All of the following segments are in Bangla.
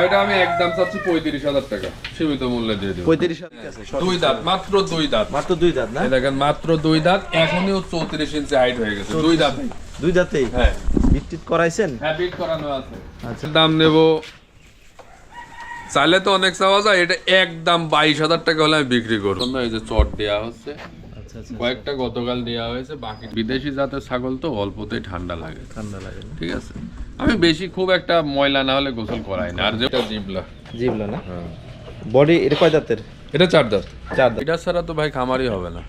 ওইটা আমি একদম চাচ্ছি পঁয়ত্রিশ হাজার টাকা। সীমিত মূল্যে দিয়ে দেবো। পঁয়ত্রিশ দুই দাঁত মাত্র দুই দাঁত। মাত্র দুই দাঁত না? দেখেন মাত্র দুই দাঁত এখনই চৌত্রিশ ইঞ্চি হাইট হয়ে গেছে। দুই দাঁত। দুই দাঁতেই? হ্যাঁ। বিটটিট করাইছেন? হ্যাঁ বিট করানো আছে। আচ্ছা। দাম নেব। চাইলে তো অনেক চাওয়া যায় এটা একদম বাইশ হাজার টাকা হলে আমি বিক্রি করব। এই যে চট দেওয়া হচ্ছে। কয়েকটা গতকাল দেওয়া হয়েছে বাকি বিদেশি জাতের ছাগল তো অল্পতেই ঠান্ডা লাগে। ঠান্ডা লাগে ঠিক আছে? আমি বেশি খুব একটা ময়লা না হলে গোসল করাই না। আর যেটা জিবলা। জিবলা না? বডি এটা কয় দাঁতের এটা চার দাঁত চার দাঁত এটা ছাড়া তো ভাই খামারই হবে না।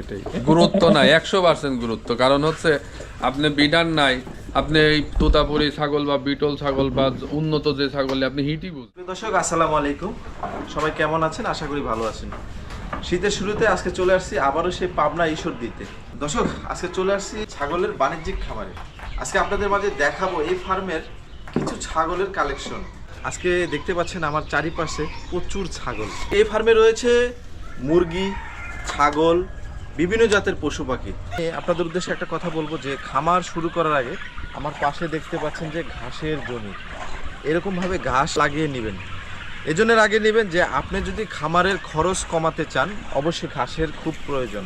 এটাই। গুরুত্ব নাই একশো পার্সেন্ট গুরুত্ব। কারণ হচ্ছে আপনি বিডার নাই আপনি এই তোতাপুরি ছাগল বা বিটল ছাগল বা উন্নত যে ছাগলে আপনি হিটই বুঝবেন দর্শক আসসালামু আলাইকুম। সবাই কেমন আছেন? আশা করি ভালো আছেন। শীতের শুরুতে আজকে চলে আসছি আবারও সেই পাবনা ঈশ্বর দিতে দর্শক, আজকে চলে আসছি ছাগলের বাণিজ্যিক খামারে। আজকে আপনাদের মাঝে দেখাবো এই ফার্মের কিছু ছাগলের কালেকশন। আজকে দেখতে পাচ্ছেন আমার চারিপাশে প্রচুর ছাগল। এই ফার্মে রয়েছে মুরগি, ছাগল, বিভিন্ন জাতের পশু পাখি। আপনাদের উদ্দেশ্যে একটা কথা বলব যে, খামার শুরু করার আগে আমার পাশে দেখতে পাচ্ছেন যে ঘাসের জমি। এরকমভাবে ঘাস লাগিয়ে নেবেন। এজনের আগে নেবেন যে আপনি যদি খামারের খরচ কমাতে চান, অবশ্যই ঘাসের খুব প্রয়োজন।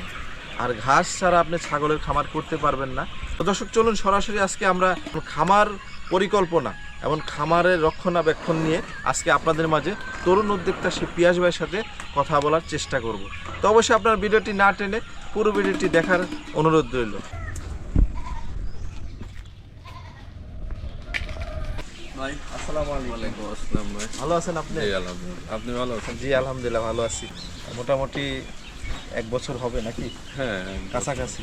আর ঘাস ছাড়া আপনি ছাগলের খামার করতে পারবেন না। তো দর্শক, চলুন সরাসরি আজকে আমরা খামার পরিকল্পনা এবং খামারের রক্ষণাবেক্ষণ নিয়ে আজকে আপনাদের মাঝে তরুণ উদ্যোক্তা সে পিয়াস ভাইয়ের সাথে কথা বলার চেষ্টা করব। তো অবশ্যই আপনার ভিডিওটি না টেনে পুরো ভিডিওটি দেখার অনুরোধ রইল। ভাই আসসালামু আলাইকুম। আসসালাম ভাই। ভালো আছেন আপনি। আপনি ভালো আছেন? জি আলহামদুলিল্লাহ ভালো আছি। মোটামুটি এক বছর হবে নাকি? হ্যাঁ কাছাকাছি।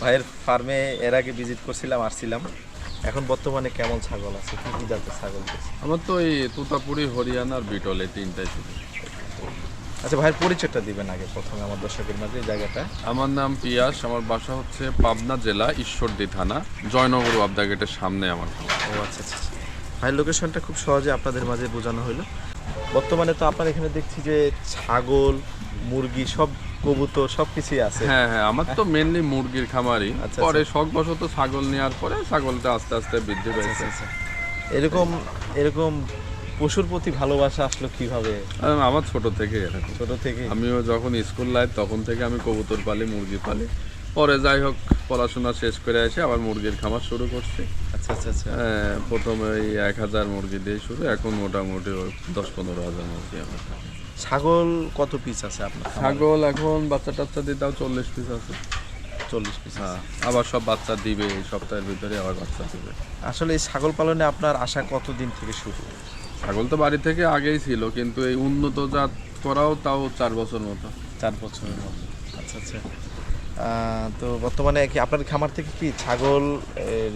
ভাইয়ের ফার্মে এর আগে ভিজিট করছিলাম আসছিলাম। এখন বর্তমানে কেমন ছাগল আছে? কি কি জাতের ছাগল আছে? আমার তো এই তুতাপুরি হরিয়ানার বিটলে বিটল এই তিনটাই শুধু আচ্ছা ভাইয়ের পরিচয়টা দিবেন আগে প্রথমে আমার দর্শকের মাঝে জায়গাটা। আমার নাম পিয়াস আমার বাসা হচ্ছে পাবনা জেলা ঈশ্বরদী থানা জয়নগর ওয়াবদা গেটের সামনে আমার। ও আচ্ছা আচ্ছা আচ্ছা। ভাইয়ের লোকেশনটা খুব সহজে আপনাদের মাঝে বোঝানো হলো। বর্তমানে তো আপনার এখানে দেখছি যে ছাগল মুরগি সব কবুতর সব কিছুই আছে। হ্যাঁ হ্যাঁ আমার তো মেনলি মুরগির খামারই। আচ্ছা, পরে শখবশত ছাগল নেওয়ার পরে ছাগলটা আস্তে আস্তে বৃদ্ধি পেয়েছে। আচ্ছা, এরকম এরকম পশুর প্রতি ভালোবাসা আসলো কীভাবে? আমার ছোট থেকে এরকম। ছোট থেকে আমিও যখন স্কুল লাইফ তখন থেকে আমি কবুতর পালি মুরগি পালি। পরে যাই হোক পড়াশোনা শেষ করে এসে আবার মুরগির খামার শুরু করছি। আচ্ছা আচ্ছা আচ্ছা। হ্যাঁ, প্রথমে ওই এক হাজার মুরগি দিয়ে শুরু এখন মোটামুটি ওই দশ পনেরো হাজার মুরগি আমার। ছাগল কত পিস আছে আপনার ছাগল এখন বাচ্চা টাচ্চা দিতাও চল্লিশ পিস আছে। চল্লিশ পিস হ্যাঁ আবার সব বাচ্চা দিবে এই সপ্তাহের ভিতরে আবার বাচ্চা দিবে। আসলে এই ছাগল পালনে আপনার আশা কতদিন থেকে শুরু? ছাগল তো বাড়ি থেকে আগেই ছিল কিন্তু এই উন্নত জাত করাও তাও চার বছর মতো। চার বছরের মতো। আচ্ছা আচ্ছা। তো বর্তমানে কি আপনার খামার থেকে কি ছাগল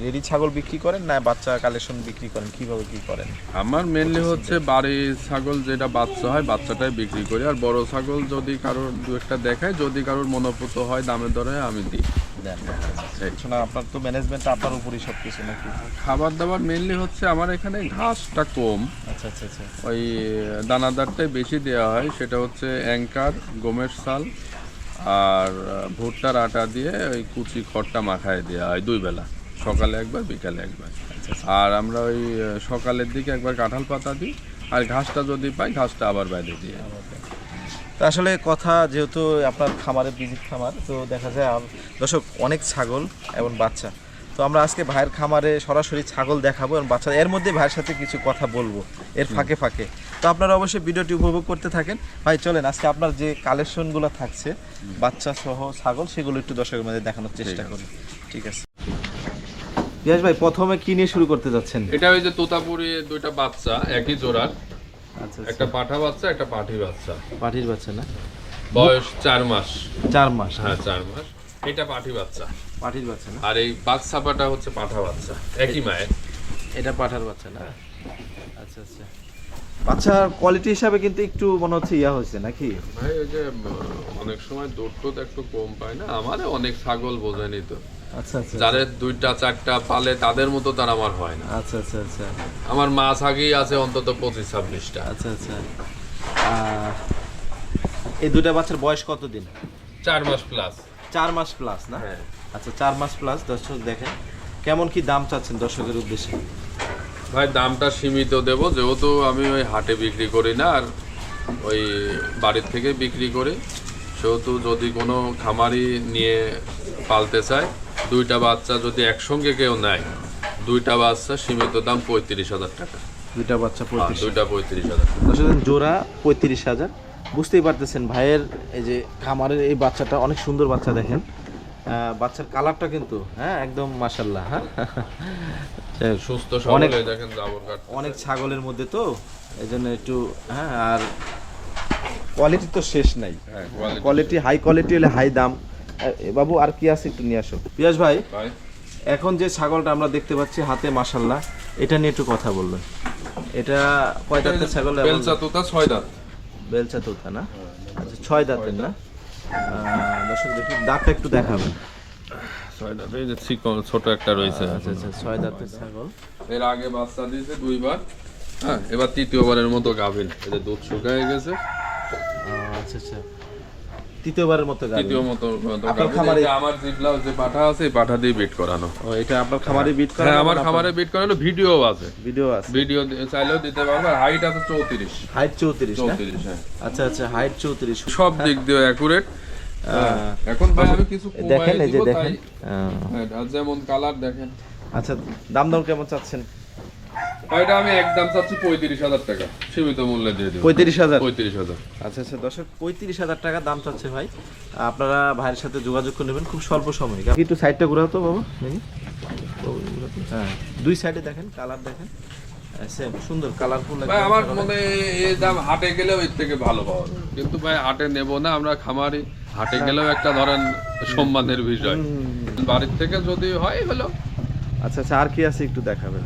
রেডি ছাগল বিক্রি করেন না বাচ্চা কালেকশন বিক্রি করেন? কীভাবে কি করেন? আমার মেনলি হচ্ছে বাড়ির ছাগল যেটা বাচ্চা হয় বাচ্চাটাই বিক্রি করি। আর বড় ছাগল যদি কারোর দু একটা দেখায় যদি কারোর মনোপুত হয় দামের দরে আমি দিই। দেন। আপনার তো ম্যানেজমেন্ট আপনার উপরই সব কিছু নাকি? খাবার দাবার মেনলি হচ্ছে আমার এখানে ঘাসটা কম। আচ্ছা আচ্ছা আচ্ছা। ওই দানাদারটাই বেশি দেওয়া হয় সেটা হচ্ছে অ্যাঙ্কার গমের সাল আর ভুট্টার আটা দিয়ে ওই কুচি খড়টা মাখায় দেওয়া হয় দুই বেলা সকালে একবার বিকালে একবার। আর আমরা ওই সকালের দিকে একবার কাঁঠাল পাতা দিই আর ঘাসটা যদি পাই ঘাসটা আবার বাইরে দিই। তো আসলে কথা যেহেতু আপনার খামারে বিজিট খামার তো দেখা যায় দর্শক অনেক ছাগল এবং বাচ্চা। তো আমরা আজকে ভাইয়ের খামারে সরাসরি ছাগল দেখাবো এবং বাচ্চা এর মধ্যে ভাইয়ের সাথে কিছু কথা বলব এর ফাঁকে ফাঁকে। তো আপনারা অবশ্যই ভিডিওটি উপভোগ করতে থাকেন। ভাই চলেন আজকে আপনার যে কালেকশনগুলো থাকছে বাচ্চা সহ ছাগল সেগুলো একটু দর্শকের মধ্যে দেখানোর চেষ্টা। করি। ঠিক আছে। পিয়াস ভাই প্রথমে কি নিয়ে শুরু করতে যাচ্ছেন? এটা ওই যে তোতাপুরি দুইটা বাচ্চা একই জোড়ার। একটা পাঠা বাচ্চা একটা পাঠি বাচ্চা। পাটির বাচ্চা না? বয়স চার মাস। চার মাস হ্যাঁ চার মাস। এটা পাঠি বাচ্চা। পাটির বাচ্চা না? আর এই বাচ্চাপাটা হচ্ছে পাঠা বাচ্চা একই মায়ের। এটা পাঠার বাচ্চা না? আচ্ছা আচ্ছা। বাচ্চার কোয়ালিটি হিসাবে কিন্তু একটু মনে হচ্ছে ইয়া হয়েছে নাকি? ভাই ওই যে অনেক সময় দুধ একটু কম পায় না? আমারে অনেক ছাগল বোঝেনি তো। আচ্ছা আচ্ছা যাদের দুইটা চারটা পালে তাদের মতো তার আমার হয় না। আচ্ছা আচ্ছা আচ্ছা। আমার মাছ আগেই আছে অন্তত পঁচিশ ছাব্বিশটা। আচ্ছা আচ্ছা। এই দুটা বাচ্চার বয়স কতদিন? চার মাস প্লাস চার মাস প্লাস না? হ্যাঁ। আচ্ছা চার মাস প্লাস দর্শক দেখেন। কেমন কি দাম চাচ্ছেন দর্শকের উদ্দেশ্যে? ভাই দামটা সীমিত দেব যেহেতু আমি ওই হাটে বিক্রি করি না আর ওই বাড়ির থেকে বিক্রি করি। সেহেতু যদি কোনো খামারি নিয়ে পালতে চায় দুইটা বাচ্চা যদি একসঙ্গে কেউ নেয় দুইটা বাচ্চা সীমিত দাম পঁয়ত্রিশ হাজার টাকা। দুইটা বাচ্চা হ্যাঁ, পঁয়ত্রিশ দুইটা পঁয়ত্রিশ হাজার জোড়া পঁয়ত্রিশ হাজার। বুঝতেই পারতেছেন ভাইয়ের এই যে খামারের এই বাচ্চাটা অনেক সুন্দর বাচ্চা দেখেন। বাচ্চার কালারটা কিন্তু হ্যাঁ একদম মাসাল্লাহ হ্যাঁ। সুস্থ অনেক- দেখেন অনেক ছাগলের মধ্যে তো এই জন্য একটু হ্যাঁ আর কোয়ালিটি তো শেষ নাই। হ্যাঁ কোয়ালিটি হাই কোয়ালিটি হলে হাই দাম। বাবু আর কি আছে একটু নিয়ে আসো। পিয়াস ভাই ভাই। এখন যে ছাগলটা আমরা দেখতে পাচ্ছি হাতে মাসাল্লাহ এটা নিয়ে একটু কথা বলবেন। এটা কয় দাঁতের ছাগল? বেলচা তোতা ছয় দাঁত। বেলচা তোতা না? আচ্ছা ছয় দাঁতের না? দর্শক দেখি দাঁতটা একটু দেখাবেন। ছয় দাঁত এই যে ছোট একটা রয়েছে। আচ্ছা আচ্ছা ছয় দাঁতের ছাগল। এর আগে বাচ্চা দিয়েছে দুইবার। হ্যাঁ এবার তৃতীয়বারের মতো গাভিন এই যে দুধ শুকায় গেছে। আচ্ছা আচ্ছা। তৃতীয়বারের মতো তৃতীয় মতো আপনার খামারে- এই যে আমার জিবলা যে পাঠা আছে পাঠা দিয়ে বিট করানো। ও এটা আপনার খামারে বিট করা হ্যাঁ আমার খামারে বিট করানো ভিডিও আছে। ভিডিও আছে। ভিডিও চাইলেও দিতে পারবে হাইট আছে চৌত্রিশ। হাইট চৌত্রিশ না? চৌত্রিশ হ্যাঁ। আচ্ছা আচ্ছা হাইট চৌত্রিশ। সব দিক দিয়ে অ্যাকুরেট এখন ভাই আমি কিছু দেখেন এই যে দেখেন। হ্যাঁ, যেমন কালার দেখেন। আচ্ছা দাম দর কেমন চাচ্ছেন? এটা আমি একদম চাচ্ছি পঁয়ত্রিশ হাজার টাকা। সীমিত মূল্যে দিয়ে দেবো। পঁয়ত্রিশ হাজার? পঁয়ত্রিশ হাজার। আচ্ছা আচ্ছা দর্শক পঁয়ত্রিশ হাজার টাকা দাম চাচ্ছে ভাই। আপনারা ভাইয়ের সাথে যোগাযোগ করে নেবেন খুব স্বল্প সময়। একটু সাইডটা ঘুরাও তো বাবা। হ্যাঁ দুই সাইডে দেখেন কালার দেখেন। সুন্দর কালারফুল ভাই আমার মনে এই দাম হাটে গেলেও এর থেকে ভালো পাওয়া কিন্তু ভাই হাটে নেব না আমরা খামারি। হাটে গেলেও একটা ধরেন সম্মানের বিষয়। বাড়ির থেকে যদি হয় হলো। আচ্ছা আচ্ছা আর কি আছে একটু দেখাবেন?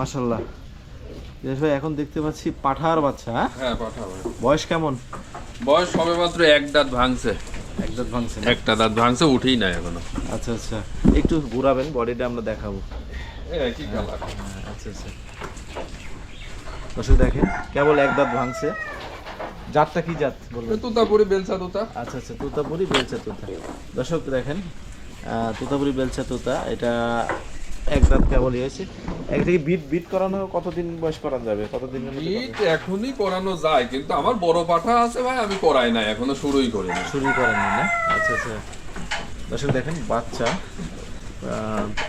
মাশাল্লাহ ভাই এখন দেখতে পাচ্ছি পাঠার বাচ্চা হ্যাঁ? হ্যাঁ পাঠাবো বয়স কেমন? বয়স সবে মাত্র এক দাঁত ভাঙছে। একদম ভাঙছে একটা দাঁত ভাঙছে উঠেই নাই এখনও। আচ্ছা আচ্ছা। একটু ঘুরাবেন বডিটা আমরা দেখাবো। হ্যাঁ, আচ্ছা আচ্ছা। দর্শক দেখেন কেবল এক দাঁত ভাঙছে। জাতটা কি জাত বলবেন? তুতাপুরি বেলসা তুতা। আচ্ছা আচ্ছা তোতাপুরি বেলচা তোতা। দর্শক দেখেন তোতাপুরি বেলচা তোতা এটা এক দাঁত কেবলই হয়েছে। একটা কি বিট বিট করানো কতদিন বয়স করানো যাবে? কতদিন ইট এখনই করানো যায় কিন্তু আমার বড় পাঠা আছে ভাই আমি করাই না এখনও শুরুই করিনি শুরু করেননি না? আচ্ছা আচ্ছা। দর্শক দেখেন বাচ্চা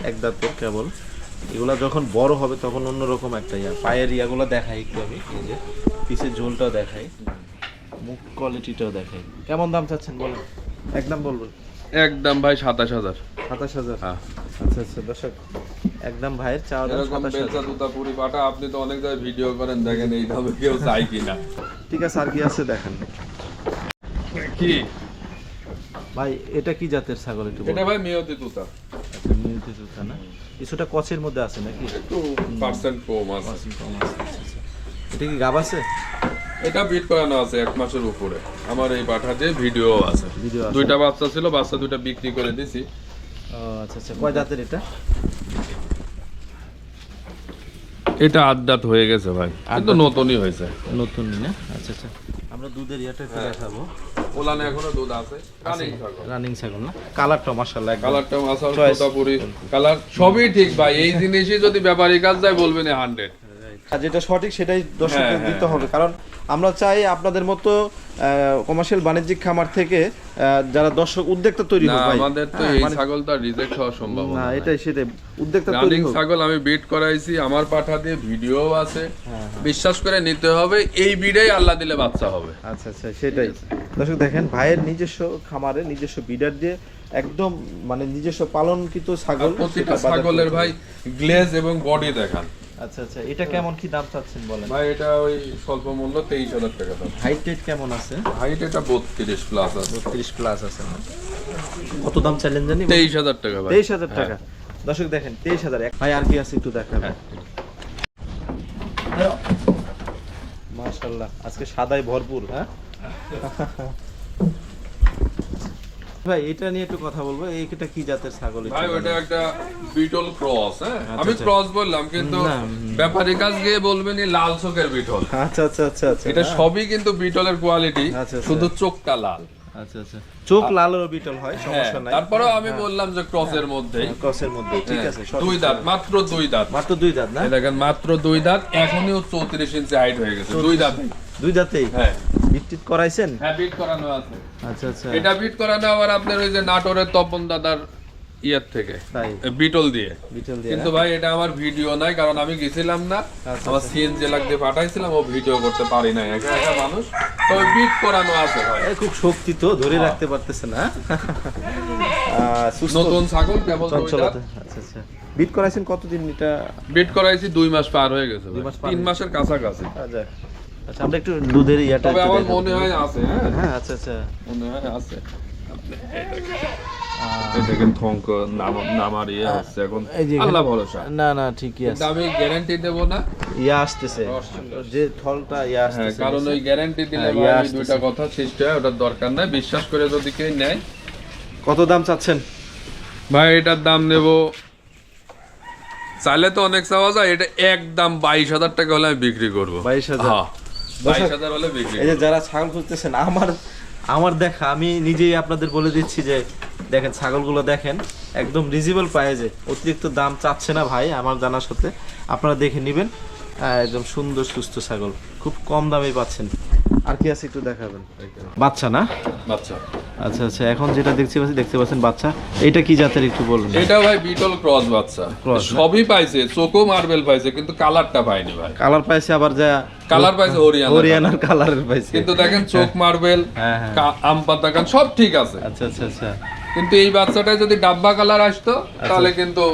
এক দাঁতের কেবল। এগুলা যখন বড় হবে তখন অন্যরকম একটা ইয়া। পায়ের ইয়াগুলো দেখাই একটু আমি এই যে পিসের ঝোলটাও দেখাই মুখ কোয়ালিটিটাও দেখাই। কেমন দাম চাচ্ছেন বলেন? একদম বলবেন? একদম ভাই সাতাশ হাজার। সাতাশ হাজার। হ্যাঁ। আচ্ছা আচ্ছা দর্শক একদম ভাইয়ের চাওয়া দাম এরকম হাজার। তুতাপুরি পাঠা আপনি তো অনেক জায়গায় ভিডিও করেন দেখেন কেউ চাই কিনা। ঠিক আছে আর কি আছে দেখেন। কি? ভাই এটা কি জাতের ছাগল একটু এটা ভাই মেয়তি তুতা আচ্ছা জুতা না? কিছুটা কচের মধ্যে আছে নাকি? একটু পার্সেন্ট কম আছে। আচ্ছা, আচ্ছা। এটা কি গাব আছে? এটা বিট করানো আছে এক মাসের উপরে। আমার এই পাঠাতে ভিডিও আছে। দুইটা বাচ্চা ছিল বাচ্চা দুইটা বিক্রি করে দিছি। আচ্ছা আচ্ছা। কয় এটা? হয়ে গেছে ভাই। কিন্তু নতুনই হয়েছে। নতুন না? আচ্ছা আচ্ছা। আমরা দুধের ইয়াটা একটু দেখাবো। ওলানে এখনও দুধ আছে। রানিং ছাগল। রানিং ছাগল না? কালারটা মাশাআল্লাহ একদম কালারটা Choice. কালার সবই ঠিক ভাই। এই জিনিসই যদি ব্যাপারী কাজ যায় বলবেন হান্ড্রেড আর যেটা সঠিক সেটাই দর্শকদের হ্যাঁ, হ্যাঁ, দিতে হবে কারণ আমরা চাই আপনাদের মতো কমার্শিয়াল বাণিজ্যিক খামার থেকে যারা দর্শক উদ্যোক্তা তৈরি হোক আমাদের তো হ্যাঁ, এই মানে- ছাগলটা রিজেক্ট হওয়া সম্ভব না এটাই সেটাই। উদ্যোক্তা তৈরি হোক। ছাগল আমি বিট করাইছি আমার পাঠা দিয়ে ভিডিও আছে। হ্যাঁ, বিশ্বাস করে নিতে হবে এই বিডেই আল্লাহ দিলে বাচ্চা হবে। আচ্ছা আচ্ছা সেটাই। দর্শক দেখেন ভাইয়ের নিজস্ব খামারে নিজস্ব বিডার দিয়ে একদম মানে নিজস্ব পালনকৃত ছাগল প্রতিটা ছাগলের ভাই গ্লেজ এবং বডি দেখান। আচ্ছা আচ্ছা এটা কেমন কি দাম চাচ্ছেন বলেন? ভাই এটা ওই স্বল্প মূল্য তেইশ হাজার টাকা দাম। হাইট টেট কেমন আছে? হাইট এটা বত্রিশ প্লাস আছে। বত্রিশ প্লাস আছে। কত দাম চাইলেন জানি? তেইশ হাজার টাকা ভাই। তেইশ হাজার হ্যাঁ। টাকা। দর্শক দেখেন তেইশ হাজার এক ভাই আর কি আছে একটু দেখাবেন মাশাল্লাহ আজকে সাদাই ভরপুর হ্যাঁ? ভাই এটা নিয়ে একটু কথা বলব। এইটা কি জাতের ছাগল ভাই ওটা একটা বিটল ক্রস হ্যাঁ? আচ্ছা, আমি আচ্ছা। ক্রস বললাম কিন্তু ব্যাপারী কাজ গিয়ে বলবেন এই লাল চোখের বিটল। আচ্ছা আচ্ছা আচ্ছা আচ্ছা। এটা হ্যাঁ। সবই কিন্তু বিটলের কোয়ালিটি। শুধু চোখটা লাল। আচ্ছা আচ্ছা। চোখ লাল বিটল হয় সমস্যা নাই। তারপরেও আমি বললাম যে ক্রসের মধ্যেই। ক্রসের মধ্যে ঠিক হ্যাঁ, আছে দুই দাঁত মাত্র দুই দাঁত। মাত্র দুই দাঁত না? দেখেন মাত্র দুই দাঁত এখনই চৌত্রিশ ইঞ্চি হাইট হয়ে গেছে দুই দাঁত দুই দাঁতেই? হ্যাঁ। বিটটিট করাইছেন? হ্যাঁ বিট করানো আছে। আচ্ছা আচ্ছা। এটা বিট করানো আবার আপনার ওই যে নাটোরের তপন দাদার ইয়ের থেকে। বিটল দিয়ে। বিটল দিয়ে কিন্তু ভাই এটা আমার ভিডিও নাই কারণ আমি গেছিলাম না। আচ্ছা, আমার সিএনজি লাগতে পাঠাইছিলাম ও ভিডিও করতে পারি না একা একা মানুষ। তবে বিট করানো আছে ভাই। খুব শক্তি তো ধরে হ্যাঁ। রাখতে পারতেছে না। নতুন ছাগল কেবল। আচ্ছা আচ্ছা। বিট করাইছেন কতদিন? এটা বিট করাইছি দুই মাস পার হয়ে গেছে তিন মাসের কাছাকাছি। আ, যাক। আচ্ছা আমরা একটু দুধের ইয়াটা তবে আমার মনে হয় আছে হ্যাঁ? হ্যাঁ আচ্ছা আচ্ছা। মনে হয় আছে। দেখেন। থঙ্ক নামার ইয়ে হচ্ছে এখন। এই যে এখানে- আল্লাহ ভরসা। না না ঠিকই আছে। আমি গ্যারান্টি দেব না? ইয়া আসতেছে। রস চলে আসছে। যে থলটা ইয়া হ্যাঁ আসতেছে কারণ ওই গ্যারান্টি দিলে হ্যাঁ, ভাই ইয়ে ওই আসতেছে। দুইটা কথা সৃষ্টি হয় ওটার দরকার নাই। বিশ্বাস করে যদি কেউ নেয়। কত দাম চাচ্ছেন? ভাই এটার দাম নেব। চাইলে তো অনেক চাওয়া যায়। এটা একদম বাইশ হাজার টাকা হলে আমি বিক্রি করব। 22,000 হ্যাঁ বাইশ হাজার। বিক্রি এই যে যারা ছাগল খুঁজতেছেন আমার আমার দেখা আমি নিজেই আপনাদের বলে দিচ্ছি যে দেখেন ছাগলগুলো দেখেন একদম রিজনেবল প্রাইজে অতিরিক্ত দাম চাচ্ছে না ভাই আমার জানার সাথে। আপনারা দেখে নেবেন একদম সুন্দর সুস্থ ছাগল। খুব কম দামে পাচ্ছেন। আর কি আছে একটু দেখাবেন? বাচ্চা না? বাচ্চা। আচ্ছা আচ্ছা এখন যেটা দেখতে পাচ্ছি দেখতে পাচ্ছেন বাচ্চা। এটা কি জাতের একটু বলুন। এটা ভাই বিটল ক্রস বাচ্চা। সবই পাইছে চোখও মার্বেল পাইছে কিন্তু কালারটা পাইনি ভাই। কালার পাইছে আবার যা কালার পাইছে হরিয়ানা হরিয়ানার কালারের পাইছে। কিন্তু দেখেন চোখ মার্বেল হ্যাঁ, হ্যাঁ। আম পাতা কান সব ঠিক আছে। আচ্ছা আচ্ছা আচ্ছা। কিন্তু এই বাচ্চাটা যদি ডাব্বা কালার আসতো তাহলে কিন্তু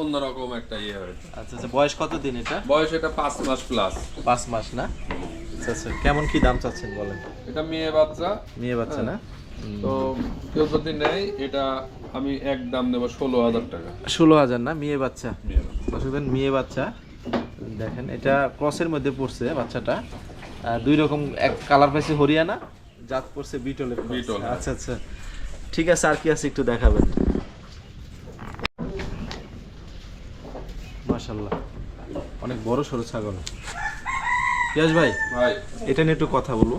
অন্যরকম একটা ইয়ে হয়েছে আচ্ছা আচ্ছা বয়স কত দিন এটা? বয়স এটা পাঁচ মাস প্লাস পাঁচ মাস না? আচ্ছা আচ্ছা কেমন কি দাম চাচ্ছেন বলেন? এটা মেয়ে বাচ্চা। মেয়ে বাচ্চা না? তো কেউ যদি নেয় এটা আমি এক দাম নেব ষোলো হাজার টাকা। ষোলো হাজার না মেয়ে বাচ্চা। দর্শকদের মেয়ে বাচ্চা। দেখেন এটা ক্রসের মধ্যে পড়ছে বাচ্চাটা। দুই রকম এক কালার পাইছে হরিয়ানা জাত পড়ছে বিটলে বিটল। আচ্ছা আচ্ছা। ঠিক আছে আর কি আছে একটু দেখাবেন? মাশাল্লাহ অনেক বড় সরু ছাগল। পিয়াস ভাই ভাই। এটা নিয়ে একটু কথা বলব।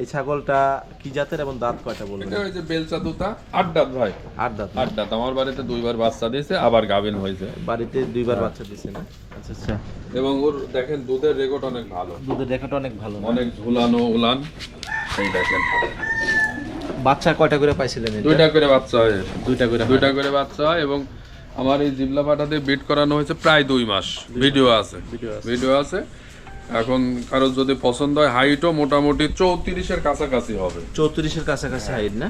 এই ছাগলটা কি জাতের এবং দাঁত কয়টা বলবেন? এটা ওই যে বেলচা দুটা আট দাঁত। ভাই আট দাঁত আট দাঁত। আমার বাড়িতে দুইবার বাচ্চা দিয়েছে আবার গাভিন হয়েছে। বাড়িতে দুইবার বাচ্চা দিয়েছে না? আচ্ছা আচ্ছা। এবং ওর দেখেন দুধের রেকর্ড অনেক ভালো। দুধের রেকর্ড অনেক ভালো অনেক ঝুলানো উলান। এই দেখেন। বাচ্চা কয়টা করে পাইছিলেন দুইটা করে বাচ্চা হয় দুইটা করে দুইটা করে বাচ্চা হয় এবং আমার এই জিবলা পাটা দিয়ে বিট করানো হয়েছে প্রায় দুই মাস। ভিডিও আছে। ভিডিও আছে। এখন কারও যদি পছন্দ হয় হাইটও মোটামুটি চৌত্রিশের কাছাকাছি হবে। চৌত্রিশের কাছাকাছি হাইট না?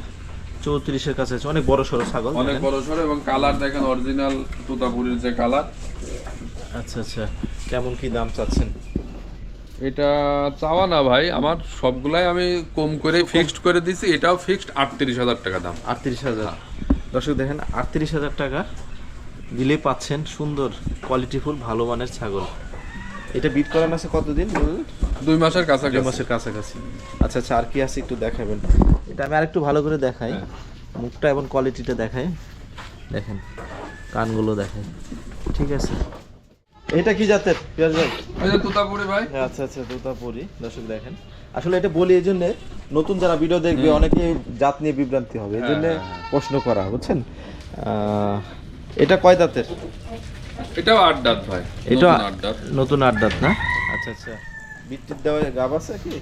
চৌত্রিশের কাছাকাছি অনেক বড় সড়ো ছাগল অনেক বড় সড়ো এবং কালার দেখেন অরিজিনাল তুতাপুরির যে কালার আচ্ছা আচ্ছা কেমন কি দাম চাচ্ছেন? এটা চাওয়া না ভাই আমার সবগুলাই আমি কম করে ফিক্সড করে দিছি এটাও ফিক্সড আটত্রিশ হাজার টাকা দাম। আটত্রিশ হাজার। দর্শক দেখেন আটত্রিশ হাজার টাকা দিলে পাচ্ছেন সুন্দর কোয়ালিটিফুল ভালো মানের ছাগল। এটা বিট করানো আছে কতদিন দুই মাসের দুই মাসের কাছাকাছি। আচ্ছা আচ্ছা আর কি আছে একটু দেখাবেন? এটা আমি আরেকটু ভালো করে দেখাই। হ্যাঁ। মুখটা এবং কোয়ালিটিটা দেখাই। দেখেন কানগুলো দেখেন। ঠিক আছে? এটা কি জাতের? পিয়াজ ভাই? যে তুতাপুরি ভাই। হ্যাঁ, আচ্ছা আচ্ছা তোতাপুরি। দর্শক দেখেন। আসলে এটা বলি এই জন্য নতুন যারা ভিডিও দেখবে অনেকে জাত নিয়ে বিভ্রান্তি হবে। এই জন্য হ্যাঁ, হ্যাঁ, প্রশ্ন করা বুঝছেন? এটা কয় দাঁতের? এটাও আট দাঁত ভাই এটা আট দাঁত। নতুন আট দাঁত না? আচ্ছা আচ্ছা। বিটটির দেওয়া গাব আছে কি?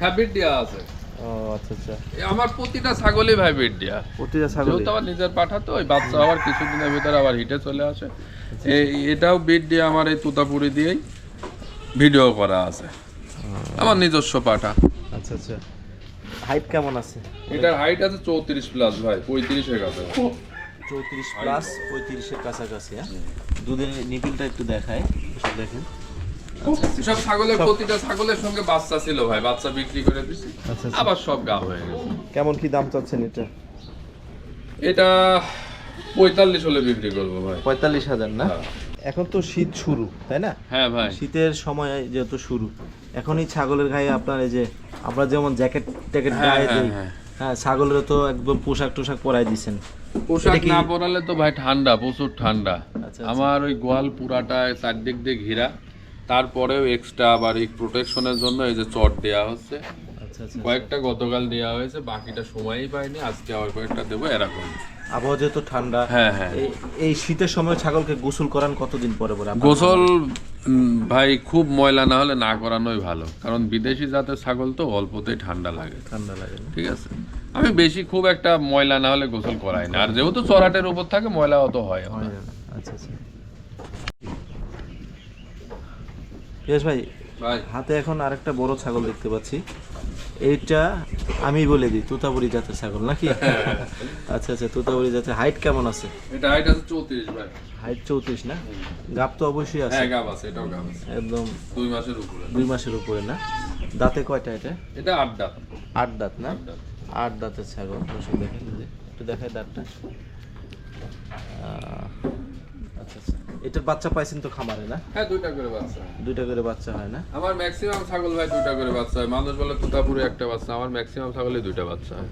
হ্যাঁ বিট দেওয়া আছে। ও আচ্ছা আচ্ছা। আমার প্রতিটা ছাগলই ভাই বিট দেওয়া প্রতিটা ছাগল যেহেতু আমার নিজের পাঠা তো ওই বাচ্চা আবার কিছুদিনের ভিতরে আবার হিটে চলে আসে। এই এটাও বিট দিয়ে আমার এই তুতাপুরি দিয়েই ভিডিও করা আছে। আমার নিজস্ব পাঠা। আচ্ছা আচ্ছা। হাইট কেমন আছে? এটার হাইট আছে চৌত্রিশ প্লাস ভাই পঁয়ত্রিশের কাছে চৌত্রিশ প্লাস পঁয়ত্রিশের কাছাকাছি হ্যাঁ? দুধের নিপিলটা একটু দেখায় দেখেন। সব ছাগলের প্রতিটা ছাগলের সঙ্গে বাচ্চা ছিল ভাই বাচ্চা বিক্রি করে দিছি। আচ্ছা আচ্ছা। আবার সব গা হয়ে গেছে। কেমন কি দাম চাচ্ছেন এটা? এটা পঁয়তাল্লিশ হলে বিক্রি করব ভাই। পঁয়তাল্লিশ হাজার না? হ্যাঁ। এখন তো শীত শুরু তাই না? হ্যাঁ ভাই। শীতের সময় যেহেতু শুরু এখন এই ছাগলের গায়ে আপনার এই যে আমরা যেমন জ্যাকেট ট্যাকেট হ্যাঁ, গায়ে হ্যাঁ, দিই হ্যাঁ। হ্যাঁ ছাগলেরও তো একদম পোশাক টোশাক পরাই দিছেন। পোশাক না পরালে তো ভাই ঠান্ডা প্রচুর ঠান্ডা। আচ্ছা, আমার ওই গোয়াল চারদিক দিয়ে ঘেরা। তারপরেও এক্সট্রা আবার এই প্রোটেকশনের জন্য এই যে চট দেওয়া হচ্ছে। আচ্ছা আচ্ছা কয়েকটা গতকাল দেওয়া হয়েছে বাকিটা সময়ই পাইনি আজকে আবার কয়েকটা দেবো এরকম। আবহাওয়া যেহেতু ঠান্ডা হ্যাঁ হ্যাঁ। এই- শীতের সময় ছাগলকে গোসল করান কতদিন পরে পরে গোসল ভাই খুব ময়লা না হলে না করানোই ভালো। কারণ বিদেশি জাতের ছাগল তো অল্পতেই ঠান্ডা লাগে। ঠান্ডা লাগে ঠিক আছে? আমি বেশি খুব একটা ময়লা না হলে গোসল করাই না। আর যেহেতু চড়াটের উপর থাকে ময়লা অত হয় আচ্ছা আচ্ছা। পিয়াস ভাই ভাই। হাতে এখন আরেকটা বড় ছাগল দেখতে পাচ্ছি। এইটা আমি বলে দিই তুতাবুরি জাতের ছাগল নাকি? আচ্ছা আচ্ছা তুতাবুরি জাতের হাইট কেমন আছে? এটা হাইট আছে চৌত্রিশ ভাই। হাইট চৌত্রিশ না? গাপ তো অবশ্যই আছে। হ্যাঁ গাব আছে এটাও আছে। একদম দুই মাসের উপরে। দুই মাসের উপরে না? দাঁতে কয়টা এটা? এটা আট দাঁত। না? আট দাঁত। আট দাঁতের ছাগল দর্শক দেখেন একটু দেখায় দাঁতটা। আচ্ছা আচ্ছা। এটার বাচ্চা পাইছেন তো খামারে না? হ্যাঁ দুইটা করে বাচ্চা। দুইটা করে বাচ্চা হয় না? আমার ম্যাক্সিমাম ছাগল ভাই দুইটা করে বাচ্চা হয়। মানুষ বলে তোতাপুরে একটা বাচ্চা আমার ম্যাক্সিমাম ছাগলে দুইটা বাচ্চা হয়।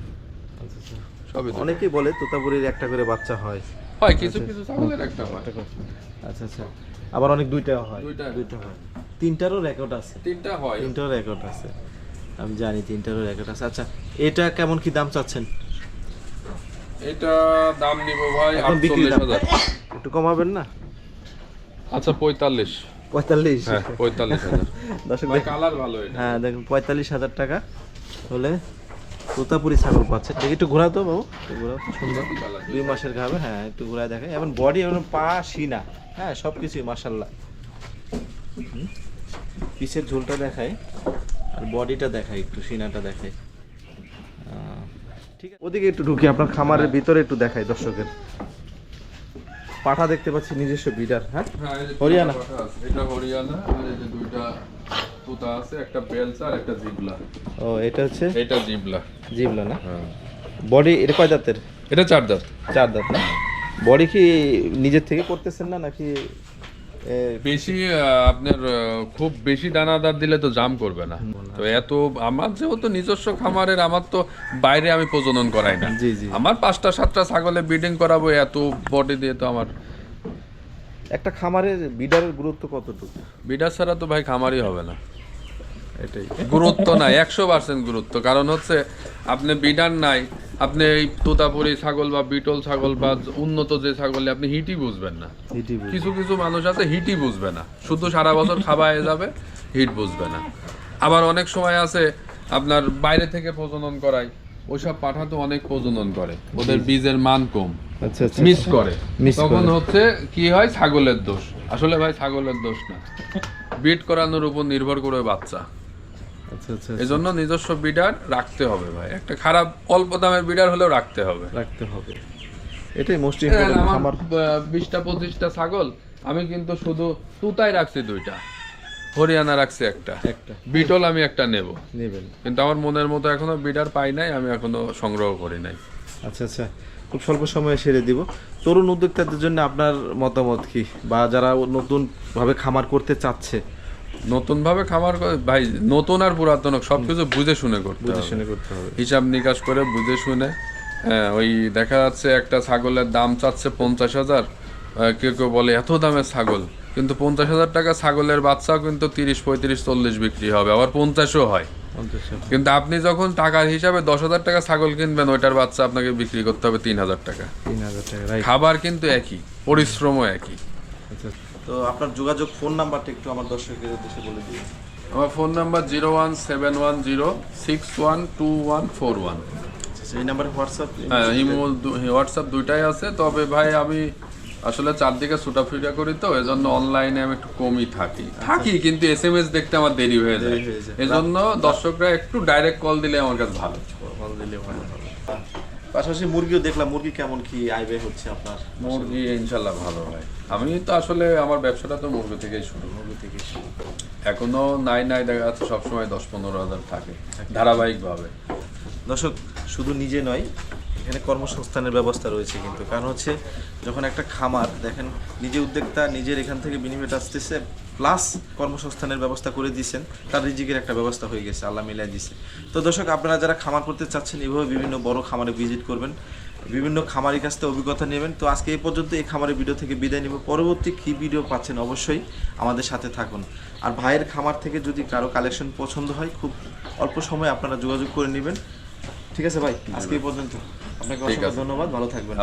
আচ্ছা আচ্ছা। সবই অনেকেই বলে তোতাপুরির একটা করে বাচ্চা হয়। হয় কিছু কিছু ছাগলের একটা হয় আচ্ছা আচ্ছা। আবার অনেক দুইটা হয়। দুইটা। দুইটা হয়। তিনটারও রেকর্ড আছে। তিনটা হয়। তিনটারও রেকর্ড আছে। আমি জানি তিনটারও রেকর্ড আছে। আচ্ছা এটা কেমন কি দাম চাচ্ছেন? এটা দাম নিব ভাই এখন বিক্রি দাম। একটু কমাবেন না? আচ্ছা পঁয়তাল্লিশ। পঁয়তাল্লিশ? হ্যাঁ পঁয়তাল্লিশ হাজার। দেখ- কালার ভালো এটা। হ্যাঁ দেখুন পঁয়তাল্লিশ হাজার টাকা হলে তোতাপুরি ছাগল পাচ্ছে। একটু ঘোরাও তো বাবু একটু ঘোরাও তো সুন্দর। দুই মাসের ঘাবে হ্যাঁ একটু ঘোরায় দেখে। এখন বডি এবং পা সিনা হ্যাঁ সব কিছুই মাসাল্লাহ পিসের ঝোলটা দেখায় আর বডিটা দেখায় একটু সিনাটা দেখায় ঠিক আছে। ওদিকে একটু ঢুকি আপনার খামারের ভিতরে একটু দেখাই দর্শকের। পাঠা দেখতে পাচ্ছি নিজস্ব বিডার হ্যাঁ? হ্যাঁ, হরিয়ানা? এটা হরিয়ানা আর এই যে দুইটা তুতা আছে একটা বেলচা আর একটা জিবলা। ও এটা হচ্ছে? এটা জিবলা। জিবলা না? হ্যাঁ। বডি এটা কয় দাঁতের? এটা চার দাঁত। চার দাঁত না? বডি কি নিজের থেকে করতেছেন না নাকি বেশি আপনার খুব বেশি দানাদার দিলে তো জাম করবে না। তো এত আমার যেহেতু নিজস্ব খামারের আমার তো বাইরে আমি প্রজনন করাই না। জি জি। আমার পাঁচটা সাতটা ছাগলে ব্রিডিং করাবো এত বডি দিয়ে তো আমার একটা খামারের বিডারের গুরুত্ব কতটুকু? বিডার ছাড়া তো ভাই খামারই হবে না। এটাই। গুরুত্ব নাই একশো পার্সেন্ট গুরুত্ব। কারণ হচ্ছে আপনি বিডার নাই আপনি এই তোতাপুরি ছাগল বা বিটল ছাগল বা উন্নত যে ছাগল আপনি হিটই বুঝবেন না। হিটি কিছু কিছু মানুষ আছে হিটই বুঝবে না। শুধু সারা বছর খাওয়ায় যাবে হিট বুঝবে না। আবার অনেক সময় আছে আপনার বাইরে থেকে প্রজনন করায় ওইসব পাঠা তো অনেক প্রজনন করে। ওদের বীজের মান কম। মিস করে। তখন হচ্ছে কি হয়? ছাগলের দোষ। আসলে ভাই ছাগলের দোষ না। বিট করানোর উপর নির্ভর করে বাচ্চা। আচ্ছা আচ্ছা নিজস্ব বিডার রাখতে হবে ভাই। একটা খারাপ অল্প দামের বিডার হলেও রাখতে হবে। রাখতে হবে। এটাই মোস্ট ইম্পর্টেন্ট আমার খামার বিশটা পঁচিশটা ছাগল আমি কিন্তু শুধু তুতাই রাখছি দুইটা। হরিয়ানা রাখছি একটা। একটা। বিটল আমি একটা নেব। নেবেন। কিন্তু আমার মনের মতো এখনও বিডার পাই নাই আমি এখনও সংগ্রহ করি নাই। আচ্ছা আচ্ছা। খুব স্বল্প সময়ে সেরে দিব। তরুণ উদ্যোক্তাদের জন্য আপনার মতামত কি? বা যারা নতুন ভাবে খামার করতে চাচ্ছে? নতুন ভাবে খামার ভাই নতুন আর পুরাতন হোক, সবকিছু বুঝে শুনে করতে বুঝে শুনে করতে হবে। হিসাব নিকাশ করে বুঝে শুনে হ্যাঁ, ওই দেখা যাচ্ছে একটা ছাগলের দাম চাচ্ছে পঞ্চাশ হাজার কেউ কেউ বলে এত দামের ছাগল কিন্তু পঞ্চাশ হাজার টাকা ছাগলের বাচ্চাও কিন্তু তিরিশ পঁয়ত্রিশ চল্লিশ বিক্রি হবে আবার পঞ্চাশও হয়। কিন্তু আপনি যখন টাকার হিসাবে দশ হাজার টাকা ছাগল কিনবেন ওইটার বাচ্চা আপনাকে বিক্রি করতে হবে তিন হাজার টাকা। তিন হাজার টাকা রাইট খাবার কিন্তু একই পরিশ্রমও একই। আচ্ছা তো আপনার যোগাযোগ ফোন নাম্বারটা একটু আমার দর্শকের উদ্দেশ্যে বলে দিন। আমার phone number zero one seven one zero six one two one four one. আচ্ছা এই নাম্বারে হোয়াটসঅ্যাপ হ্যাঁ ইমো হোয়াটসঅ্যাপ দুইটাই আছে। তবে ভাই আমি আসলে চারদিকে ছুটাফিটা করি তো এজন্য অনলাইনে আমি একটু কমই থাকি। থাকি কিন্তু এস এম এস দেখতে আমার দেরি হয়ে যায়। এজন্য দর্শকরা একটু ডাইরেক্ট কল দিলে আমার কাছে ভালো। ভালো দিলে ভালো পাশাপাশি মুরগিও দেখলাম মুরগি কেমন কি ব্যয় হচ্ছে আপনার? মুরগি ইনশাল্লাহ ভালো হয়। আমি তো আসলে আমার ব্যবসাটা তো মুরগি থেকেই শুরু। মুরগি থেকে শুরু। এখনও নাই নাই দেখা যাচ্ছে সবসময় দশ পনেরো হাজার থাকে। ধারাবাহিকভাবে। দর্শক শুধু নিজে নয় এখানে কর্মসংস্থানের ব্যবস্থা রয়েছে কিন্তু। কারণ হচ্ছে, যখন একটা খামার, দেখেন, নিজে উদ্যোক্তা নিজের এখান থেকে বিনিময় আসতেছে প্লাস কর্মসংস্থানের ব্যবস্থা করে দিয়েছেন, তার রিজিকের একটা ব্যবস্থা হয়ে গেছে, আল্লাহ মিলাই দিছে তো দর্শক, আপনারা যারা খামার করতে চাচ্ছেন, এভাবে বিভিন্ন বড় খামারে ভিজিট করবেন, বিভিন্ন খামারের কাছ থেকে অভিজ্ঞতা নেবেন। তো আজকে এই পর্যন্ত এই খামারের ভিডিও থেকে বিদায় নিব। পরবর্তী কী ভিডিও পাচ্ছেন অবশ্যই আমাদের সাথে থাকুন। আর ভাইয়ের খামার থেকে যদি কারও কালেকশন পছন্দ হয়, খুব অল্প সময় আপনারা যোগাযোগ করে নেবেন। ঠিক আছে ভাই? আজকে এই পর্যন্ত। আপনাকে অসংখ্য ধন্যবাদ ভালো থাকবেন।